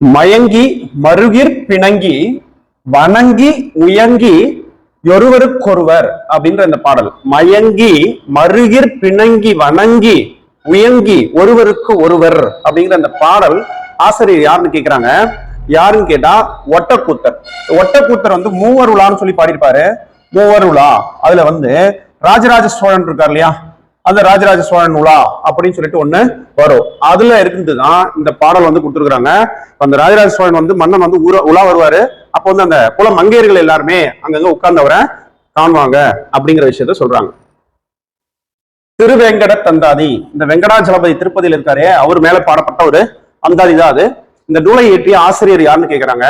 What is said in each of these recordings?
மயங்கி மருகிர் பிணங்கி வணங்கி உயங்கி ஒருவருக்கொருவர் அப்படின்ற இந்த பாடல். மயங்கி மருகிர் பிணங்கி வணங்கி உயங்கி ஒருவருக்கு ஒருவர் அப்படிங்கிற அந்த பாடல் ஆசிரியர் யாருன்னு கேக்குறாங்க? யாருன்னு கேட்டா ஒட்டக்கூத்தர். ஒட்டக்கூத்தர் வந்து மூவருளான்னு சொல்லி பாடியிருப்பாரு. மூவருளா. அதுல வந்து ராஜராஜ சோழன் இருக்கார் இல்லையா? அந்த ராஜராஜ சோழன் உலா அப்படின்னு சொல்லிட்டு ஒண்ணு வரும். அதுல இருந்துதான் இந்த பாடல் வந்து கொடுத்துருக்காங்க அந்த ராஜராஜ சோழன் வந்து மன்னன் வந்து ஊர உலா வருவாரு. அப்போ வந்து அந்த குல மங்கையர்கள் எல்லாருமே அங்கங்க உட்கார்ந்தவரை காணுவாங்க அப்படிங்கிற விஷயத்த சொல்றாங்க. திருவேங்கட தந்தாதி. இந்த வெங்கடாச்சலபதி திருப்பதியில் இருக்காரு அவர் மேல பாடப்பட்ட ஒரு அந்தாதி தான் அது. இந்த நூலை இயற்றிய ஆசிரியர் யாருன்னு கேக்குறாங்க?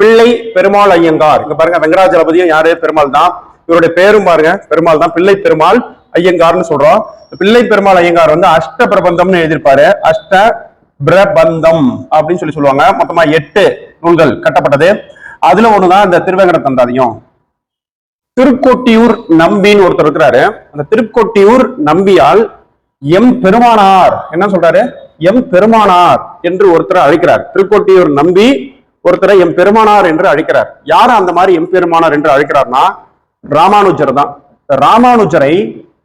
பிள்ளை பெருமாள் ஐயங்கார். இங்க பாருங்க வெங்கடாச்சலபதியும் யாரு? பெருமாள் தான். இவருடைய பேரும் பாருங்க பெருமாள் தான். பிள்ளை பெருமாள் ஐயங்கார்னு சொல்றோம். பிள்ளை பெருமாள் ஐயங்கார் வந்து அஷ்ட பிரபந்தம்னு எழுதியிருப்பாரு. அஷ்ட பிரபந்தம் அப்படின்னு சொல்லி சொல்லுவாங்க. மொத்தமா எட்டு நூல்கள் கட்டப்பட்டது. அதுல ஒண்ணுதான் இந்த திருவேங்கட தந்தாதியும் திருக்கோட்டியூர் நம்பின்னு ஒருத்தர் இருக்கிறாரு. அந்த திருக்கோட்டியூர் நம்பியால் எம் பெருமானார் என்ன சொல்றாரு? எம் பெருமானார் என்று ஒருத்தர் அழைக்கிறார். திருக்கோட்டியூர் நம்பி ஒருத்தரை எம் பெருமானார் என்று அழைக்கிறார். யார் அந்த மாதிரி எம் பெருமானார் என்று அழைக்கிறார்னா ராமானுஜர் தான். ராமானுஜரை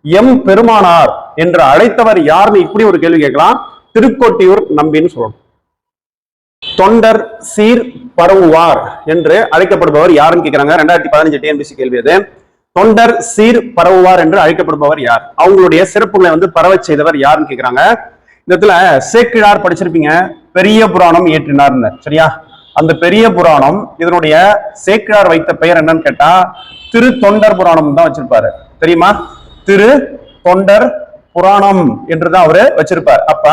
எம் பெருமானார் என்று அழைத்தவர் யாருன்னு இப்படி ஒரு கேள்வி கேட்கலாம். திருக்கோட்டியூர் நம்பின்னு சொல்லணும். தொண்டர் சீர் பரவுவார் என்று அழைக்கப்படுபவர் யாருன்னு கேக்குறாங்க ரெண்டாயிரத்தி பதினஞ்சு டிஎன்பிசி கேள்வி அது. தொண்டர் சீர் பரவுவார் என்று அழைக்கப்படுபவர் யார்? அவங்களுடைய சிறப்புகளை வந்து பரவச் செய்தவர் யாருன்னு கேக்குறாங்க இந்த இடத்துல சேக்கிழார் படிச்சிருப்பீங்க. பெரிய புராணம் இயற்றினார்னு சரியா? அந்த பெரிய புராணம் இதனுடைய சேக்கிழார் வைத்த பெயர் என்னன்னு கேட்டா திரு தொண்டர் புராணம் தான் வச்சிருப்பாரு. தெரியுமா? திரு தொண்டர் புராணம் என்றுதான் அவரு வச்சிருப்பார். அப்ப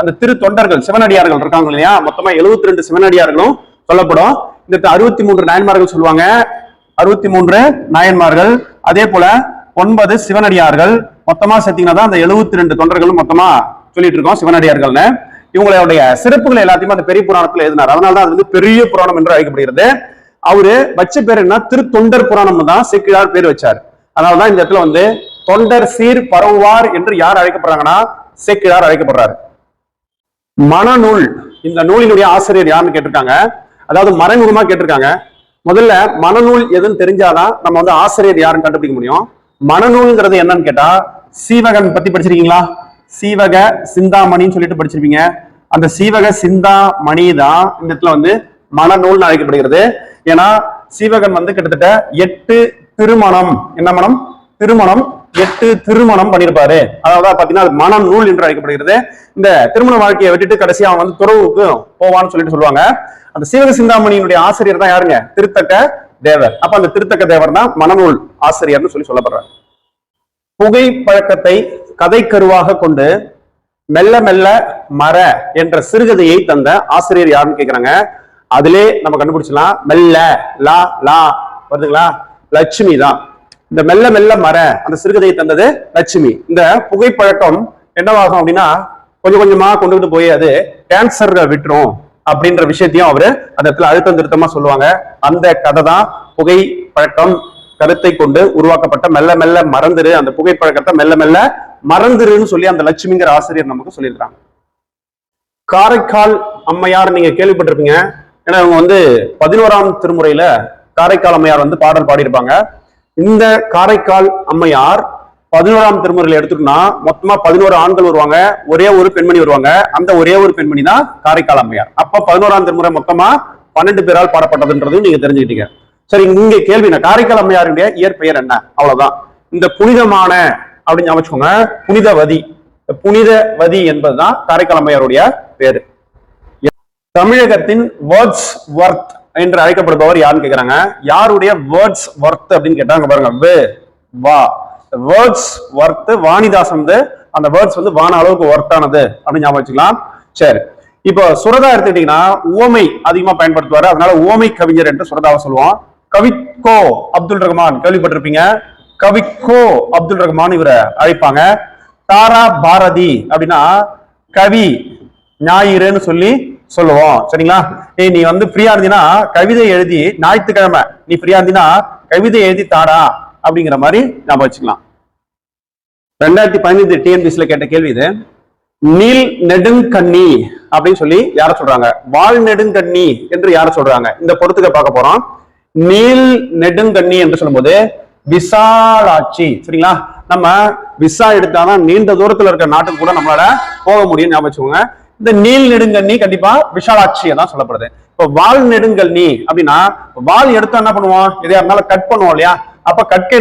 அந்த திரு தொண்டர்கள் சிவனடியார்கள் இருக்காங்க இல்லையா? மொத்தமா 72 ரெண்டு சிவனடியார்களும் சொல்லப்படும். இந்த அறுபத்தி மூன்று நாயன்மார்கள் சொல்லுவாங்க. அறுபத்தி மூன்று நாயன்மார்கள். அதே போல ஒன்பது சிவனடியார்கள். மொத்தமா சேர்த்தீங்கன்னா தான் அந்த 72 ரெண்டு தொண்டர்களும் மொத்தமா சொல்லிட்டு இருக்கோம் சிவனடியார்கள்னு. இவங்களுடைய சிறப்புகள் எல்லாத்தையுமே அந்த பெரிய புராணத்துல எழுதினார். அதனாலதான் அது வந்து பெரிய புராணம் என்று அழைக்கப்படுகிறது. அவரு வச்ச பேர் என்ன திரு தொண்டர் புராணம் தான் சேக்கிழார் பேர் வச்சார். அதனாலதான் இந்த இடத்துல வந்து தொண்டர் சீர் பரவுவார் என்று யார் அழைக்கப்படுறாங்கன்னா சேக்கிழார் அழைக்கப்படுறாரு. மனநூல் இந்த நூலினுடைய ஆசிரியர் யாருன்னு கேட்டிருக்காங்க. அதாவது மறைமுகமா கேட்டிருக்காங்க. முதல்ல மனநூல் எதுன்னு தெரிஞ்சாதான் நம்ம வந்து ஆசிரியர் யாருன்னு கண்டுபிடிக்க முடியும். மனநூல்ங்கிறது என்னன்னு கேட்டா சீவகன் பத்தி படிச்சிருக்கீங்களா? சீவக சிந்தாமணின்னு சொல்லிட்டு படிச்சிருப்பீங்க. அந்த சீவக சிந்தாமணி தான் இந்த இடத்துல வந்து மனநூல்னு அழைக்கப்படுகிறது. ஏன்னா சீவகன் வந்து கிட்டத்தட்ட எட்டு திருமணம். என்ன மனம்? திருமணம். எட்டு திருமணம் பண்ணியிருப்பாரு அதாவது பாத்தீங்கன்னா அது மனம் நூல் என்று அழைக்கப்படுகிறது. இந்த திருமண வாழ்க்கையை விட்டுட்டு கடைசியா அவன் வந்து துறவுக்கு போவான்னு சொல்லிட்டு சொல்லுவாங்க. அந்த சீவக சிந்தாமணியினுடைய ஆசிரியர் தான் யாருங்க? திருத்தக்க தேவர். அப்ப அந்த திருத்தக்க தேவர் தான் மனநூல் ஆசிரியர்னு சொல்லி சொல்லப்படுறாரு. புகை பழக்கத்தை கதை கருவாக கொண்டு மெல்ல மெல்ல மர என்ற சிறுகதையை தந்த ஆசிரியர் யாருன்னு கேக்குறாங்க? அதிலே நம்ம கண்டுபிடிச்சலாம் மெல்ல லா லா. வருதுங்களா? லட்சுமி தான். இந்த மெல்ல மெல்ல மர அந்த சிறுகதையை தந்தது லட்சுமி. இந்த புகைப்பழக்கம் என்னவாகும் அப்படின்னா கொஞ்சம் கொஞ்சமா கொண்டுகிட்டு போய் அது கேன்சர் விட்டுரும் அப்படின்ற விஷயத்தையும் அவரு அந்த இடத்துல அழுத்தம் திருத்தமா சொல்லுவாங்க. அந்த கதை தான் புகை பழக்கம் கருத்தை கொண்டு உருவாக்கப்பட்ட மெல்ல மெல்ல மறந்துரு அந்த புகைப்பழக்கத்தை மெல்ல மெல்ல மறந்துருன்னு சொல்லி அந்த லட்சுமிங்கிற ஆசிரியர் நமக்கு சொல்லியிருக்காங்க காரைக்கால் அம்மையார் நீங்க கேள்விப்பட்டிருப்பீங்க. ஏன்னா இவங்க வந்து பதினோராம் திருமுறையில காரைக்கால் அம்மையார் வந்து பாடல் பாடியிருப்பாங்க. இந்த காரைக்கால் அம்மையார் பதினோராம் திருமுறையில் எடுத்துட்டோம்னா மொத்தமா பதினோரு ஆண்கள் வருவாங்க ஒரே ஒரு பெண்மணி வருவாங்க. அந்த ஒரே ஒரு பெண்மணி தான் காரைக்கால் அம்மையார். அப்ப பதினோராம் திருமுறை மொத்தமா பன்னெண்டு பேரால் பாடப்பட்டதுன்றதும் நீங்க தெரிஞ்சுக்கிட்டீங்க. சரி இங்க கேள்வி என்ன? காரைக்கால் அம்மையாருடைய இயற்பெயர் என்ன? அவ்வளவுதான். இந்த புனிதமான அப்படின்னு அமைச்சுக்கோங்க புனிதவதி. புனிதவதி என்பதுதான் காரைக்கால் அம்மையாருடைய பேரு. தமிழகத்தின் வேர்ட்ஸ் ஒர்த் என்று அழைக்கப்படுபவர் யாருன்னு கேக்குறாங்க? யாருடைய வேர்ட்ஸ் ஒர்த் அப்படின்னு கேட்டாங்க பாருங்க. வே வா. வேர்ட்ஸ் ஒர்த் வாணிதாசன் வந்து அந்த வேர்ட்ஸ் வந்து வான அளவுக்கு ஒர்த்தானது அப்படின்னு ஞாபகம் வச்சுக்கலாம். சரி. இப்போ சுரதா எடுத்துக்கிட்டீங்கன்னா உவமை அதிகமா பயன்படுத்துவாரு. அதனால உவமை கவிஞர் என்று சுரதாவை சொல்லுவோம். கவிக்கோ அப்துல் ரஹ்மான். கேள்விப்பட்டிருப்பீங்க? கவிக்கோ அப்துல் ரஹ்மான் இவரை அழைப்பாங்க. தாரா பாரதி அப்படின்னா கவி ஞாயிறுன்னு சொல்லி சொல்லுவோம். சரிங்களா? ஏய் நீ வந்து ஃப்ரீயா இருந்தீங்கன்னா கவிதை எழுதி ஞாயிற்றுக்கிழமை நீ ஃப்ரீயா இருந்தீங்கன்னா கவிதை எழுதி தாடா அப்படிங்கிற மாதிரி நம்ம வச்சுக்கலாம். ரெண்டாயிரத்தி பதினைந்து டிஎன்பிசில கேட்ட கேள்வி இது. நீல் நெடுங்கண்ணி அப்படின்னு சொல்லி யார சொல்றாங்க? வால் நெடுங்கண்ணி என்று யார சொல்றாங்க? இந்த பொறுத்துக்க பார்க்க போறோம். நீல் நெடுங்கண்ணி என்று சொல்லும்போது விசாலாட்சி சரிங்களா? நம்ம விசா எடுத்தாதான் நீண்ட தூரத்துல இருக்க நாட்டுக்கு கூட நம்மளால போக முடியும் ஞாபகம் வச்சுக்கோங்க. இந்த நீல் நெடுங்கண்ணி கண்டிப்பா விஷாலாட்சியை தான் சொல்லப்படுது. இப்போ வால் நெடுங்கண்ணி அப்படின்னா வால் எடுத்தா என்ன பண்ணுவோம்? எதையா இருந்தாலும் கட் பண்ணுவோம் இல்லையா? அப்ப கற்கை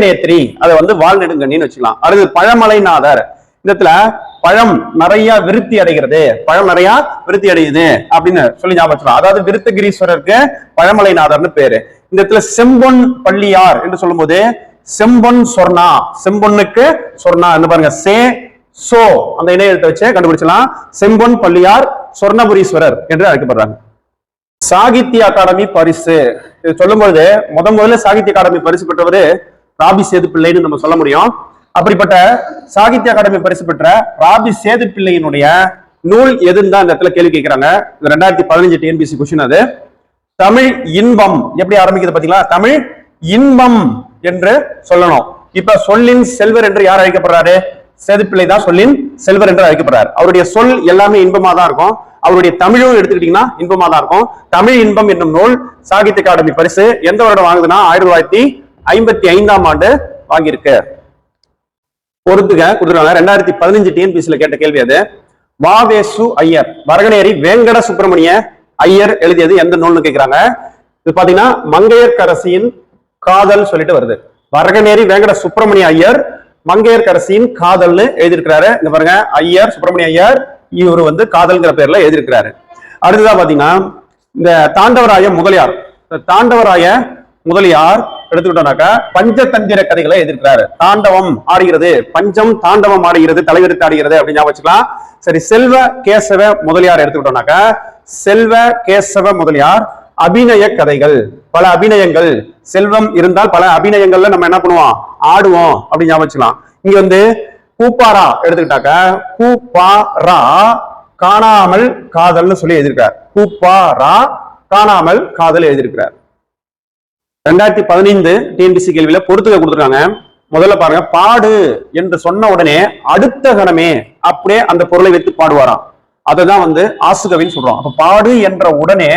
அதை வந்து வால் நெடுங்கண்ணின்னு வச்சுக்கலாம். அடுத்து பழமலைநாதர். இந்த இடத்துல பழம் நிறைய விருத்தி அடைகிறது. பழம் நிறைய விருத்தி அடையுது அப்படின்னு சொல்லி ஞாபகம் அதாவது விருத்தகிரீஸ்வரருக்கு பழமலைநாதர்னு பேரு. இந்த இடத்துல செம்பொன் பள்ளியார் என்று சொல்லும்போது செம்பொன் சொர்ணா. செம்பொன்னுக்கு சொர்ணா. என்ன பாருங்க சே சோ அந்த இணைய எழுத்தை வச்சு கண்டுபிடிச்சலாம் செம்பொன் பள்ளியார் சொர்ணபுரீஸ்வரர் என்று அழைக்கப்படுறாங்க. சாகித்ய அகாடமி பரிசு. இது சொல்லும்போது முத முதல்ல சாகித்ய அகாடமி பரிசு பெற்றவர் ராபி சேது பிள்ளைன்னு நம்ம சொல்ல முடியும். அப்படிப்பட்ட சாகித்ய அகாடமி பரிசு பெற்ற ராபி சேது பிள்ளையினுடைய நூல் எதுன்னு தான் இந்த இடத்துல கேள்வி கேட்கிறாங்க. ரெண்டாயிரத்தி பதினஞ்சு டிஎன்பிசி கொஸ்டின் அது. தமிழ் இன்பம். எப்படி ஆரம்பிக்குது பாத்தீங்களா தமிழ் இன்பம் என்று சொல்லணும். இப்ப சொல்லின் செல்வர் என்று யார் அழைக்கப்படுறாரு? சேதுப்பிள்ளை தான் சொல்லின் செல்வர் என்று அழைக்கப்படுறார். அவருடைய சொல் எல்லாமே இன்பமா தான் இருக்கும். அவருடைய தமிழும் எடுத்துக்கிட்டீங்கன்னா இன்பமா தான் இருக்கும். தமிழ் இன்பம் என்னும் நூல் சாகித்ய அகாடமி பரிசு எந்த வருடம் வாங்குதுன்னா ஆயிரத்தி தொள்ளாயிரத்தி ஐம்பத்தி ஐந்தாம் ஆண்டு வாங்கியிருக்கு. பொறுத்துக்க கொடுத்துருவாங்க ரெண்டாயிரத்தி பதினஞ்சு டிஎன்பிசில கேட்ட கேள்வி அது. வாவேசு ஐயர் வரகநேரி வேங்கட சுப்பிரமணிய ஐயர் எழுதியது எந்த நூல்னு கேட்கிறாங்க இது பாத்தீங்கன்னா மங்கையர்க்கரசியின் காதல் சொல்லிட்டு வருது. வரகநேரி வேங்கட சுப்பிரமணிய ஐயர் மங்கையர்கரசியின் காதல்னு எழுதியிருக்கிறாரு. இங்க பாருங்க ஐயர் சுப்பிரமணிய ஐயர் இவர் வந்து காதல்ங்கிற பேர்ல எழுதியிருக்கிறாரு. அடுத்ததா பாத்தீங்கன்னா இந்த தாண்டவராய முதலியார் தாண்டவராய முதலியார் எடுத்துக்கிட்டோம்னாக்கா பஞ்சதந்திர கதைகளை எதிர்க்கிறாரு தாண்டவம் ஆடுகிறது. பஞ்சம் தாண்டவம் ஆடுகிறது தலைவிரித்து ஆடுகிறது அப்படின்னு வச்சுக்கலாம். சரி செல்வ கேசவ முதலியார் எடுத்துக்கிட்டோம்னாக்கா செல்வ கேசவ முதலியார் அபிநய கதைகள். பல அபிநயங்கள். செல்வம் இருந்தால் பல அபிநயங்கள்ல நம்ம என்ன பண்ணுவோம்? ஆடுவோம் அப்படின்னு ஞாபகம் இங்க வந்து பூப்பாரா எடுத்துக்கிட்டாக்க பூப்பாரா காணாமல் காதல்னு சொல்லி எழுதியிருக்கார். பூப்பாரா காணாமல் காதல் எழுதியிருக்கிறார். ரெண்டாயிரத்தி பதினைந்து டிஎன்பிசி கேள்வியில பொறுத்துக்க கொடுத்துருக்காங்க. முதல்ல பாருங்க பாடு என்று சொன்ன உடனே அடுத்த கணமே அப்படியே அந்த பொருளை வைத்து பாடுவாராம். அததான் வந்து ஆசுகவின்னு சொல்றோம். அப்ப பாடு என்ற உடனே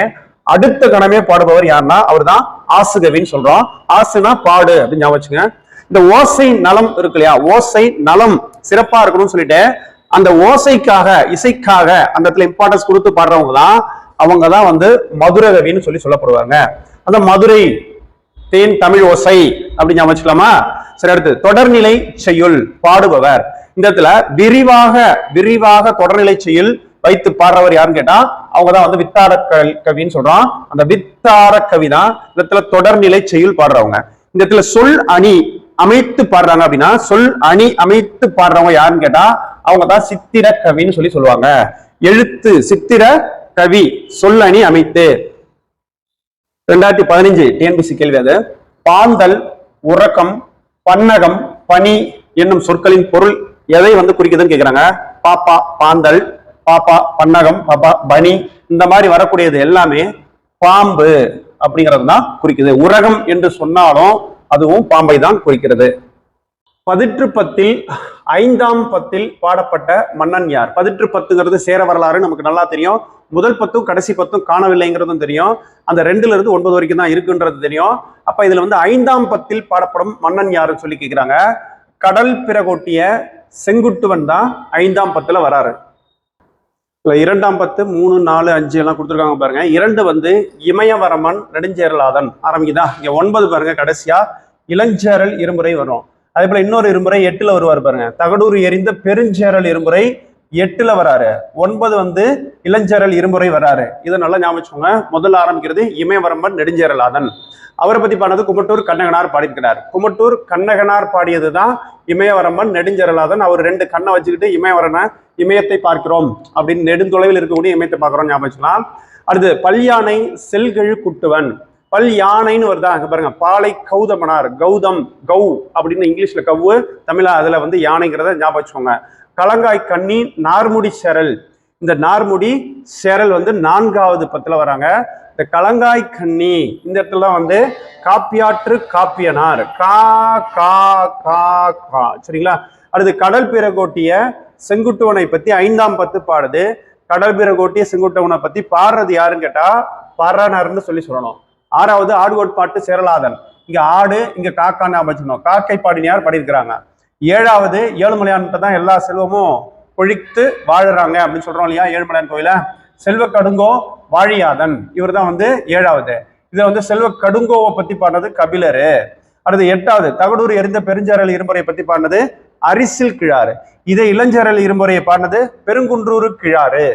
அடுத்த கணமே பாடுபவர் யாருன்னா அவர் தான் ஆசுகவின்னு சொல்றோம். ஆசுனா பாடு அப்படின்னு ஞாபகம் வச்சுங்க இந்த ஓசை நலம் இருக்கு இல்லையா? ஓசை நலம் சிறப்பா இருக்கணும்னு சொல்லிட்டு அந்த ஓசைக்காக இசைக்காக அந்த இடத்துல இம்பார்ட்டன்ஸ் கொடுத்து பாடுறவங்க தான் அவங்க தான் வந்து மதுரகவின்னு சொல்லி சொல்லப்படுவாங்க. அந்த மதுரை தேன் தமிழ் ஓசை அப்படி ஞாபகம் வச்சுக்கலாமா? சரி அடுத்து தொடர்நிலை செய்யுள் பாடுபவர். இந்த இடத்துல விரிவாக விரிவாக தொடர்நிலை செய்யுள் வைத்து பாடுறவர் யாருன்னு கேட்டா அவங்க தான் வந்து வித்தார கவின்னு சொல்றான். அந்த வித்தார கவி தான் இந்த இடத்துல தொடர்நிலை செய்யுள் பாடுறவங்க. இந்த இடத்துல சொல் அணி அமைத்து பாடுறாங்க அப்படின்னா சொல் அணி அமைத்து பாடுறவங்க யாருன்னு கேட்டா அவங்க தான் சித்திர கவின்னு சொல்லி சொல்லுவாங்க. எழுத்து சித்திர கவி சொல் அணி அமைத்து. ரெண்டாயிரத்தி பதினஞ்சு டிஎன்பிசி கேள்வி அது. பாந்தல் உறக்கம் பன்னகம் பனி என்னும் சொற்களின் பொருள் எதை வந்து குறிக்குதுன்னு கேக்குறாங்க? பாப்பா பாந்தல் பாப்பா பன்னகம் பாப்பா பனி இந்த மாதிரி வரக்கூடியது எல்லாமே பாம்பு அப்படிங்கிறது தான் குறிக்குது. உரகம் என்று சொன்னாலும் அதுவும் பாம்பை தான் குறிக்கிறது. பதிற்று பத்தில் ஐந்தாம் பத்தில் பாடப்பட்ட மன்னன் யார்? பதிற்று பத்துங்கிறது சேர வரலாறு நமக்கு நல்லா தெரியும். முதல் பத்தும் கடைசி பத்தும் காணவில்லைங்கிறதும் தெரியும். அந்த ரெண்டுல இருந்து ஒன்பது வரைக்கும் தான் இருக்குன்றது தெரியும். அப்ப இதுல வந்து ஐந்தாம் பத்தில் பாடப்படும் மன்னன் யாருன்னு சொல்லி கேக்குறாங்க. கடல் பிறகோட்டிய செங்குட்டுவன் தான் ஐந்தாம் பத்துல வராரு. இதுல இரண்டாம் பத்து மூணு நாலு அஞ்சு எல்லாம் கொடுத்துருக்காங்க பாருங்க. இரண்டு வந்து இமயவரமன் நெடுஞ்சேரலாதன் ஆரம்பிக்குதா? இங்க ஒன்பது பாருங்க கடைசியா. இளஞ்சேரல் இருமுறை வரும். அதே போல இன்னொரு இருமுறை எட்டுல வருவார் பாருங்க. தகடூர் எரிந்த பெருஞ்சேரல் இருமுறை எட்டுல வராரு. ஒன்பது வந்து இளஞ்சேரல் இருமுறை வராரு. இதை நல்லா ஞாபகம் முதல்ல ஆரம்பிக்கிறது இமயவரம்பன் நெடுஞ்சேரலாதன் அவரை பத்தி பாடினது குமட்டூர் கண்ணகனார் பாடியிருக்கிறார். குமட்டூர் கண்ணகனார் பாடியதுதான் இமயவரம்பன் நெடுஞ்சேரலாதன் அவர் ரெண்டு கண்ணை வச்சுக்கிட்டு இமயவரனை இமயத்தை பார்க்கிறோம் அப்படின்னு நெடுந்தொலைவில் இருக்கக்கூடிய இமயத்தை பார்க்கிறோம் ஞாபகம் அடுத்து பல்யானை செல்கழு குட்டுவன். பல் யானைன்னு வருதா? அங்க பாருங்க. பாலை கௌதமனார். கௌதம் கௌ அப்படின்னு இங்கிலீஷ்ல கவ்வு தமிழா அதுல வந்து யானைங்கிறத ஞாபகம் வச்சுக்கோங்க. கலங்காய் கண்ணி நார்முடி செரல். இந்த நார்முடி செரல் வந்து நான்காவது பத்தில் வராங்க. இந்த கலங்காய் கண்ணி இந்த இடத்துல வந்து காப்பியாற்று காப்பியனார். கா கா கா கா. சரிங்களா? அடுத்து கடல் பிறகோட்டிய செங்குட்டுவனை பத்தி ஐந்தாம் பத்து பாடுது. கடல் பிறகோட்டிய செங்குட்டுவனை பத்தி பாடுறது யாருன்னு கேட்டா பாரானார்னு சொல்லி சொல்லணும். ஆறாவது ஆடுகோட்பாட்டு சேரலாதன். இங்க ஆடு இங்க காக்கான்னு அமைச்சிடணும் காக்கை பாடினியார் பாடியிருக்கிறாங்க? ஏழாவது ஏழுமலையான்கிட்ட தான் எல்லா செல்வமும் பொழித்து வாழுறாங்க அப்படின்னு சொல்றோம் இல்லையா ஏழுமலையான் கோயில. செல்வ கடுங்கோ வாழியாதன். இவர் தான் வந்து ஏழாவது. இதை வந்து செல்வ கடுங்கோவை பத்தி பாடினது கபிலர். அடுத்து எட்டாவது தகடூர் எரிந்த பெருஞ்சாரல் இருமுறையை பத்தி பாடினது அரிசில் கிழாறு. இதை இளஞ்சரல் இருமுறையை பாடினது பெருங்குன்றூர் கிழாறு.